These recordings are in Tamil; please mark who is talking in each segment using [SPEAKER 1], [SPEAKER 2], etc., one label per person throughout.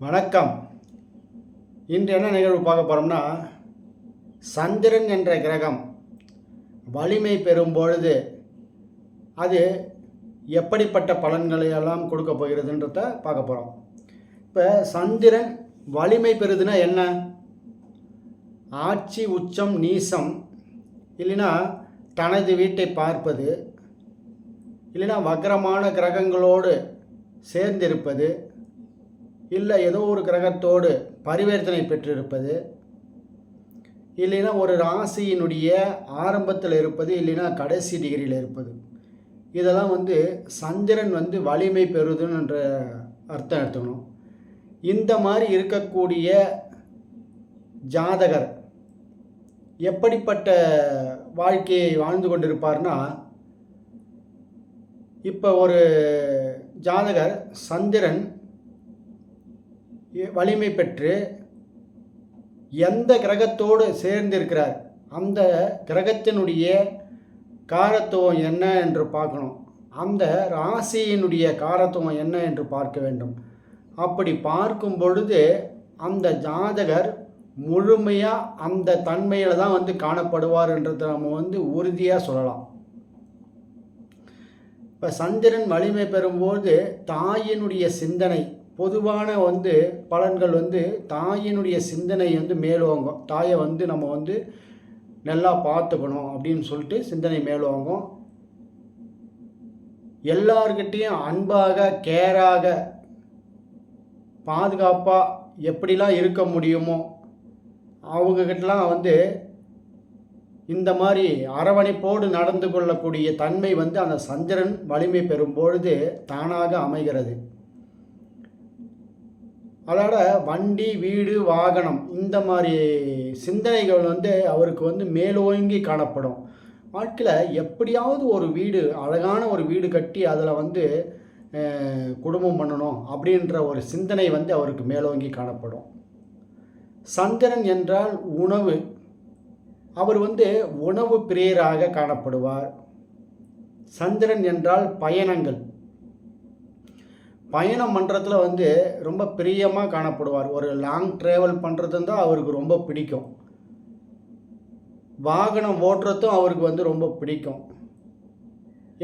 [SPEAKER 1] வணக்கம். இன்று என்ன நிகழ்வு பார்க்க போகிறோம்னா சந்திரன் என்ற கிரகம் வலிமை பெறும் பொழுது அது எப்படிப்பட்ட பலன்களை எல்லாம் கொடுக்க போகிறதுன்றத பார்க்க போகிறோம் இப்போ சந்திரன் வலிமை பெறுதுன்னா என்ன? ஆட்சி உச்சம் நீசம் இல்லைன்னா தனது வீட்டை பார்ப்பது இல்லைன்னா வக்கரமான கிரகங்களோடு சேர்ந்திருப்பது இல்லை ஏதோ ஒரு கிரகத்தோடு பரிவர்த்தனை பெற்றிருப்பது இல்லைன்னா ஒரு ராசியினுடைய ஆரம்பத்தில் இருப்பது இல்லைன்னா கடைசி டிகிரியில் இருப்பது. இதெல்லாம் வந்து சந்திரன் வந்து வலிமை பெறுதுன்ற அர்த்தம் எடுத்துக்கணும். இந்த மாதிரி இருக்கக்கூடிய ஜாதகர் எப்படிப்பட்ட வாழ்க்கையை வாழ்ந்து கொண்டிருப்பார்னா இப்போ ஒரு ஜாதகர் சந்திரன் வலிமை பெற்று எந்த கிரகத்தோடு சேர்ந்திருக்கிறார்? அந்த கிரகத்தினுடைய காரத்துவம் என்ன என்று பார்க்கணும். அந்த ராசியினுடைய காரத்துவம் என்ன என்று பார்க்க வேண்டும். அப்படி பார்க்கும் பொழுது அந்த ஜாதகர் முழுமையாக அந்த தன்மையில் தான் வந்து காணப்படுவார் என்றதை நம்ம வந்து உறுதியாக சொல்லலாம். இப்போ சந்திரன் வலிமை பெறும்போது தாயினுடைய சிந்தனை பொதுவான வந்து பலன்கள் வந்து தாயினுடைய சிந்தனை வந்து மேலோங்கும். தாயை வந்து நம்ம வந்து நல்லா பார்த்துக்கணும் அப்படின்னு சொல்லிட்டு சிந்தனை மேலோங்கும். எல்லார்கிட்டேயும் அன்பாக கேராக பாதுகாப்பாக எப்படிலாம் இருக்க முடியுமோ அவங்கக்கிட்டலாம் வந்து இந்த மாதிரி அரவணைப்போடு நடந்து கொள்ளக்கூடிய தன்மை வந்து அந்த சந்திரன் வலிமை பெறும் பொழுது தானாக அமைகிறது. அதோட வண்டி வீடு வாகனம் இந்த மாதிரி சிந்தனைகள் வந்து அவருக்கு வந்து மேலோங்கி காணப்படும். வாழ்க்கையில் எப்படியாவது ஒரு வீடு அழகான ஒரு வீடு கட்டி அதில் வந்து குடும்பம் பண்ணணும் அப்படின்ற ஒரு சிந்தனை வந்து அவருக்கு மேலோங்கி காணப்படும். சந்திரன் என்றால் உணவு. அவர் வந்து உணவு பிரியராக காணப்படுவார். சந்திரன் என்றால் பயணங்கள். பயணம் பண்ணுறதுல வந்து ரொம்ப பிரியமாக காணப்படுவார். ஒரு லாங் ட்ராவல் பண்ணுறது தான் அவருக்கு ரொம்ப பிடிக்கும். வாகனம் ஓட்டுறதும் அவருக்கு வந்து ரொம்ப பிடிக்கும்.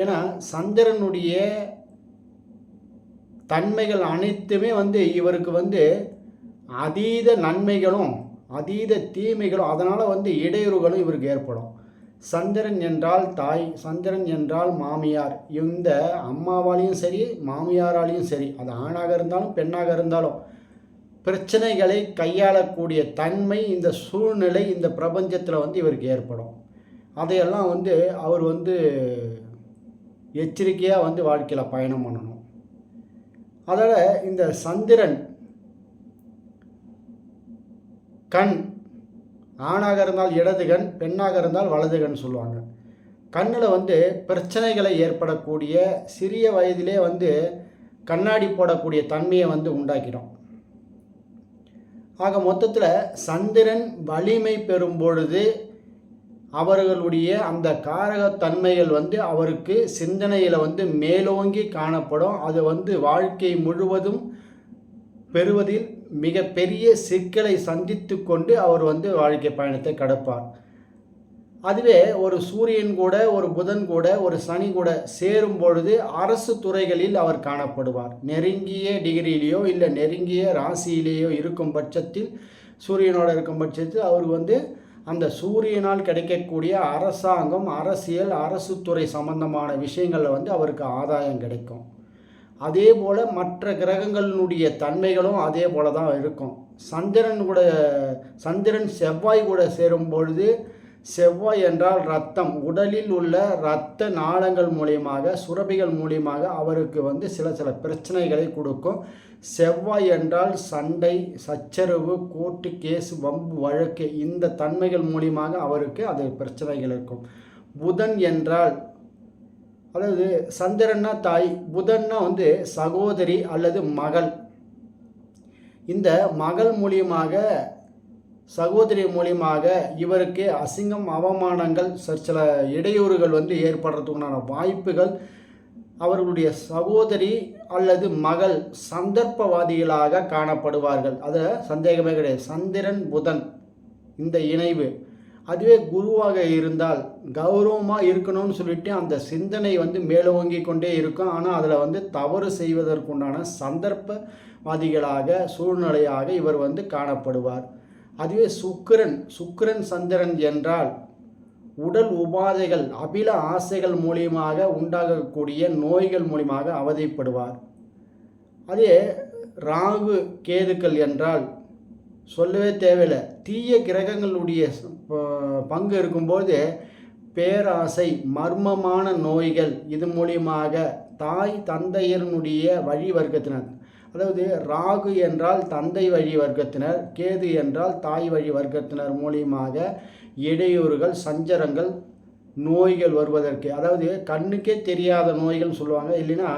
[SPEAKER 1] ஏன்னா சந்திரனுடைய தன்மைகள் அனைத்துமே வந்து இவருக்கு வந்து அதீத நன்மைகளும் அதீத தீமைகளும் அதனால் வந்து இடையூறுகளும் இவருக்கு ஏற்படும். சந்திரன் என்றால் தாய் சந்திரன் என்றால் மாமியார். இந்த அம்மாவாலையும் சரி மாமியாராலையும் சரி அது ஆணாக இருந்தாலும் பெண்ணாக இருந்தாலும் பிரச்சனைகளை கையாளக்கூடிய தன்மை இந்த சூழ்நிலை இந்த பிரபஞ்சத்தில் வந்து இவருக்கு ஏற்படும். அதையெல்லாம் வந்து அவர் வந்து எச்சரிக்கையாக வந்து வாழ்க்கையில் பயணம் பண்ணணும். அதோட இந்த சந்திரன் கண் ஆணாக இருந்தால் இடதுகண் பெண்ணாக இருந்தால் வலதுகண் சொல்லுவாங்க. கண்ணில் வந்து பிரச்சனைகளை ஏற்படக்கூடிய சிறிய வயதிலே வந்து கண்ணாடி போடக்கூடிய தன்மையை வந்து உண்டாக்கிடும். ஆக மொத்தத்தில் சந்திரன் வலிமை பெறும் பொழுது அவர்களுடைய அந்த காரகத்தன்மைகள் வந்து அவருக்கு சிந்தனையில் வந்து மேலோங்கி காணப்படும். அது வந்து வாழ்க்கை முழுவதும் பெறுவதில் மிகப்பெரிய சிக்கலை சந்தித்து கொண்டு அவர் வந்து வாழ்க்கை பயணத்தை கடப்பார். அதுவே ஒரு சூரியன் கூட ஒரு புதன் கூட ஒரு சனி கூட சேரும் பொழுது அரசு துறைகளில் அவர் காணப்படுவார். நெருங்கிய டிகிரியிலேயோ இல்லை நெருங்கிய ராசியிலேயோ இருக்கும் பட்சத்தில் சூரியனோட இருக்கும் பட்சத்தில் அவர் வந்து அந்த சூரியனால் கிடைக்கக்கூடிய அரசாங்கம் அரசியல் அரசு துறை சம்பந்தமான விஷயங்களில் வந்து அவருக்கு ஆதாயம் கிடைக்கும். அதே போல் மற்ற கிரகங்களினுடைய தன்மைகளும் அதே போல தான் இருக்கும். சந்திரன் கூட சந்திரன் செவ்வாய் கூட சேரும் பொழுது செவ்வாய் என்றால் ரத்தம். உடலில் உள்ள இரத்த நாளங்கள் மூலியமாக சுரபிகள் மூலியமாக அவருக்கு வந்து சில சில பிரச்சனைகளை கொடுக்கும். செவ்வாய் என்றால் சண்டை சச்சரவு கோர்ட்டு கேஸ் வம்பு வழக்கு இந்த தன்மைகள் மூலியமாக அவருக்கு அது பிரச்சனைகள் இருக்கும். புதன் என்றால் அதாவது சந்திரன்னா தாய் புதன்னா வந்து சகோதரி அல்லது மகள். இந்த மகள் மூலியமாக சகோதரி மூலியமாக இவருக்கு அசிங்கம் அவமானங்கள் சில இடையூறுகள் வந்து ஏற்படுறதுக்குண்டான வாய்ப்புகள். அவர்களுடைய சகோதரி அல்லது மகள் சந்தர்ப்பவாதிகளாக காணப்படுவார்கள். அதில் சந்தேகமே கிடையாது. சந்திரன் புதன் இந்த இணைவு. அதுவே குருவாக இருந்தால் கௌரவமாக இருக்கணும்னு சொல்லிட்டு அந்த சிந்தனை வந்து மேலோங்கி கொண்டே இருக்கும். ஆனால் அதில் வந்து தவறு செய்வதற்குண்டான சந்தர்ப்பவாதிகளாக சூழ்நிலையாக இவர் வந்து காணப்படுவார். அதுவே சுக்கிரன் சுக்கிரன் சந்திரன் என்றால் உடல் உபாதைகள் அபில ஆசைகள் மூலியமாக உண்டாகக்கூடிய நோய்கள் மூலியமாக அவதிப்படுவார். அதே ராகு கேதுக்கள் என்றால் சொல்லவே தேவையில்லை. தீய கிரகங்களுடைய பங்கு இருக்கும்போது பேராசை மர்மமான நோய்கள் இது மூலியமாக தாய் தந்தையனுடைய வழி வர்க்கத்தினர் அதாவது ராகு என்றால் தந்தை வழி வர்க்கத்தினர் கேது என்றால் தாய் வழி வர்க்கத்தினர் மூலியமாக இடையூறுகள் சஞ்சரங்கள் நோய்கள் வருவதற்கு அதாவது கண்ணுக்கே தெரியாத நோய்கள்னு சொல்லுவாங்க இல்லைன்னா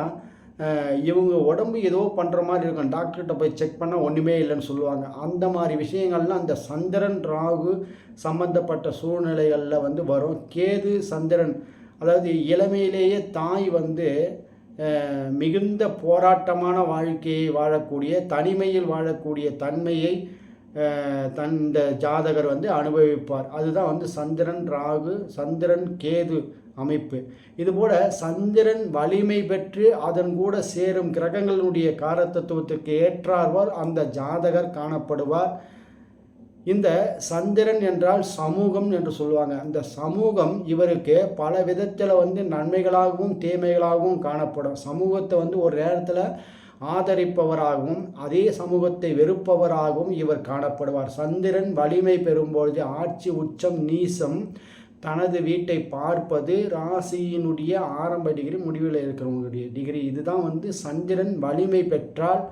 [SPEAKER 1] இவங்க உடம்பு ஏதோ பண்ணுற மாதிரி இருக்கும். டாக்டர்கிட்ட போய் செக் பண்ணால் ஒன்றுமே இல்லைன்னு சொல்லுவாங்க. அந்த மாதிரி விஷயங்கள்லாம் அந்த சந்திரன் ராகு சம்பந்தப்பட்ட சூழ்நிலைகளில் வந்து வரும். கேது சந்திரன் அதாவது இளமையிலேயே தாய் வந்து மிகுந்த போராட்டமான வாழ்க்கையை வாழக்கூடிய தனிமையில் வாழக்கூடிய தன்மையை தன் இந்த ஜாதகர் வந்து அனுபவிப்பார். அதுதான் வந்து சந்திரன் ராகு சந்திரன் கேது அமைப்பு. இதுபோல சந்திரன் வலிமை பெற்று அதன் கூட சேரும் கிரகங்களுடைய காரத்தத்துவத்திற்கு ஏற்றார்வால் அந்த ஜாதகர் காணப்படுவார். இந்த சந்திரன் என்றால் சமூகம் என்று சொல்லுவாங்க. அந்த சமூகம் இவருக்கு பல விதத்தில் வந்து நன்மைகளாகவும் தீமைகளாகவும் காணப்படும். சமூகத்தை வந்து ஒரு நேரத்தில் ஆதரிப்பவராகவும் அதே சமூகத்தை வெறுப்பவராகவும் இவர் காணப்படுவார். சந்திரன் வலிமை பெறும்பொழுது ஆட்சி உச்சம் நீசம் தனது வீட்டை பார்ப்பது ராசியினுடைய ஆரம்ப டிகிரி முடிவில் இருக்கிறவங்களுடைய டிகிரி இதுதான் வந்து சந்திரன் வலிமை பெற்றால்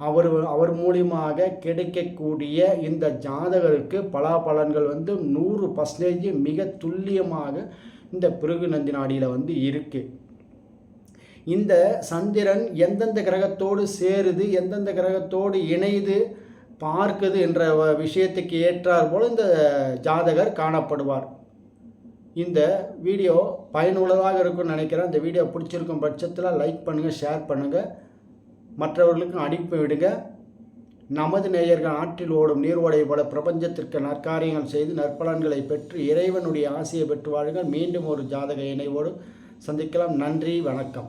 [SPEAKER 1] அவர் அவர் மூலியமாக கிடைக்கக்கூடிய இந்த ஜாதகருக்கு பலாபலன்கள் வந்து நூறு பர்சன்டேஜ் மிக துல்லியமாக இந்த பிறகு நந்தி நாடியில் வந்து இருக்குது இந்த சந்திரன் எந்தெந்த கிரகத்தோடு சேருது எந்தெந்த கிரகத்தோடு இணைது பார்க்குது என்ற வ- விஷயத்துக்கு ஏற்றார் போல் இந்த ஜாதகர் காணப்படுவார். இந்த வீடியோ பயனுள்ளதாக இருக்கும்னு நினைக்கிறேன். இந்த வீடியோ பிடிச்சிருக்கும் பட்சத்தில் லைக் பண்ணுங்கள் ஷேர் பண்ணுங்கள் மற்றவர்களுக்கும் அனுப்பி விடுங்க. நமது நேயர்கள் ஆற்றில் ஓடும் நீர்வடை போல பிரபஞ்சத்திற்கு நற்காரியங்கள் செய்து நற்பலன்களை பெற்று இறைவனுடைய ஆசையை பெற்று வாழுங்கள். மீண்டும் ஒரு ஜாதக இணைவோடு சந்திக்கலாம். நன்றி வணக்கம்.